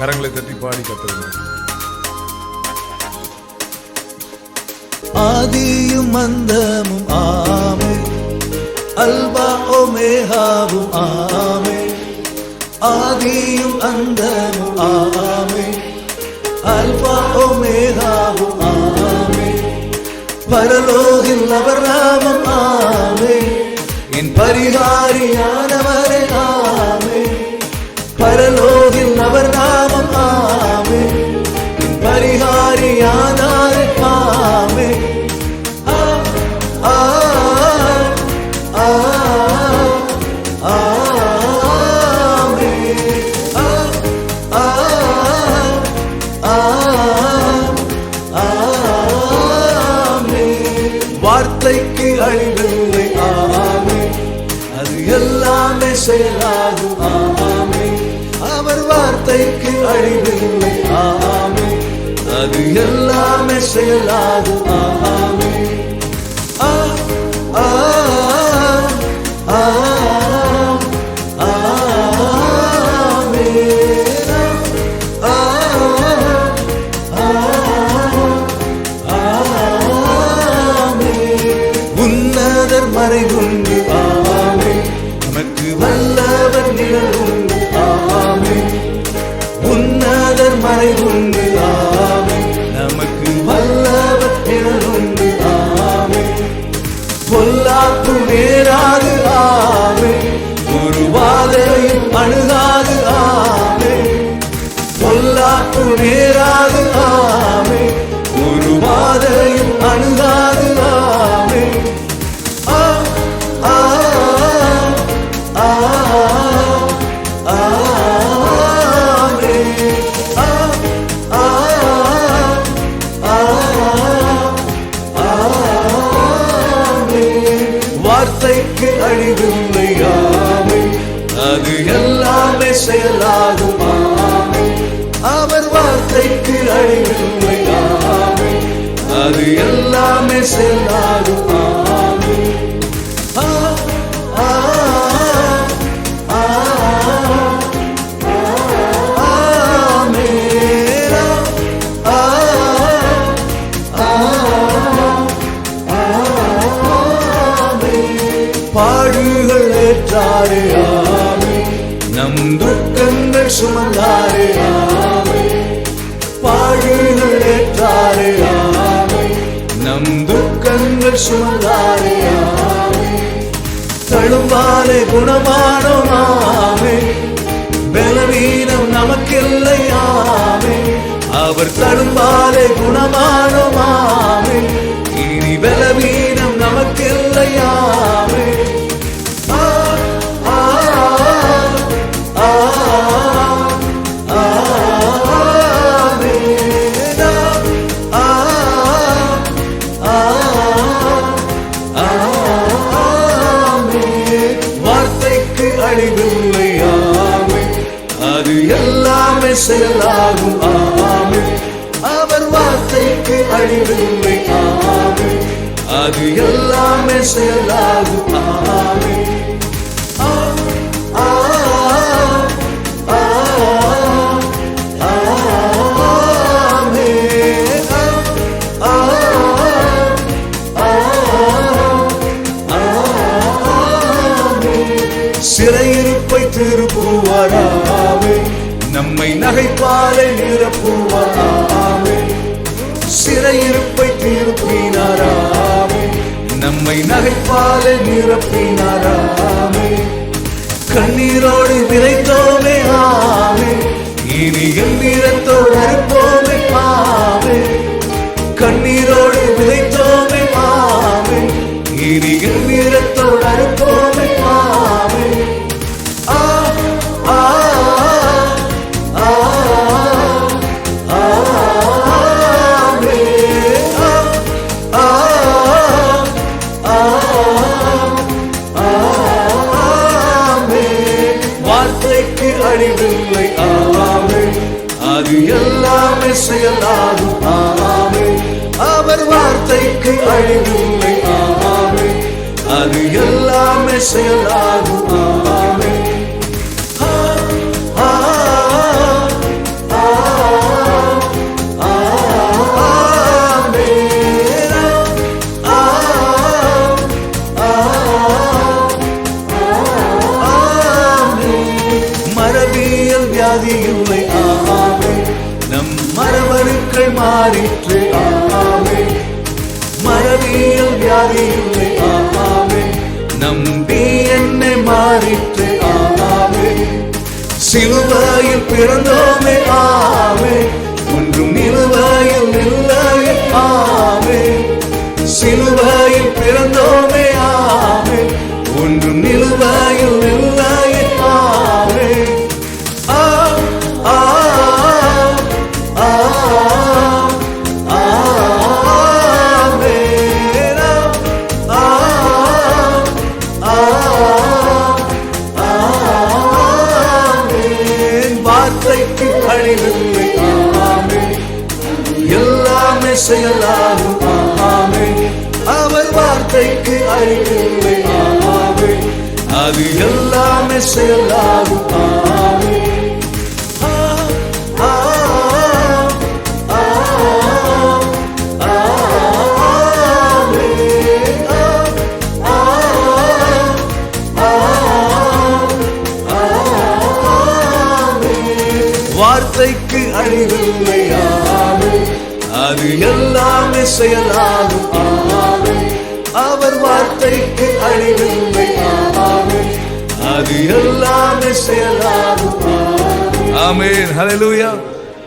கரங்களை தட்டி பாடி கத்துருங்க ஆதியும் மந்தமும் ஆமே. அல்வா ஒமேகாவும் ஆமே. ஆதியும் அந்தமும் ஆமே. அல்வா ஒமேகாவும் ஆமே. பரலோகில் அவர் நாமம் ஆமே. என் பரிகாரியா வார்த்தைக்கு அழிவில்லை. ஆமே அது எல்லாமே செயலாகும். ஆமே அவர் வார்த்தைக்கு அழிவில்லை. ஆமே அது எல்லாமே செயலாகும். ஆமே ஆ. ஆசைக்கு அழிவில்லை ஆமை அது எல்லாமே செயலாகும். ஆமே அவர் வார்த்தைக்கு அழிவில்லை ஆமை அது எல்லாமே செயலாகும். சுமந்தாரே ஆமே. நம் துக்கங்கள் சுமந்தாரே ஆமே. பாடுகள் ஏற்றாரே ஆமே. நம் துக்கங்கள் சுமந்தாரே ஆமே. தழும்பாலே குணமானோம் ஆமே. பலவீனம் நமக்கில்லை ஆமே. அவர் தழும்பாலே குணமானோம் வார்த்தைக்கு ஆமை அது எல்லாமே செயலாகும். ஆமை. அவர் வார்த்தைக்கு அழிவில்லை ஆமை அது எல்லாமே செயலாகும். ஆமை. நகைப்பாலை நிரப்புவாராமே சிறையிருப்பை திருப்பினாராமே நம்மை நகைப்பாலை நிரப்பினாராமே கண்ணீரோடு விரைத்தோமே அழிவில்லை ஆமே அது எல்லாமே செயலாகும் ஆமே அவர் வார்த்தைக்கு அழிவில்லை ஆமே அது எல்லாமே செயலாகும் ஆமே மாறிற்று. ஆமே மரபியல் வியாதி இல்லை ஆமே நம்பி என்னை மாறிற்று. ஆமே சிலுவையில் பிறந்தோமே. ஆ வார்த்தைக்கு ஆமே எல்லாமே செயலாகும் ஆமே அவர் வார்த்தைக்கு அறிவில்லை ஆமே அது எல்லாமே செயலாகும் ஆமே வார்த்தைக்கு அழிவில்லை அது எல்லாமே செயலாகும் ஆமே. அவர் வார்த்தைக்கு அழிவில்லை ஆமே. அது எல்லாமே செயலாகும் ஆமென். ஹalleluya.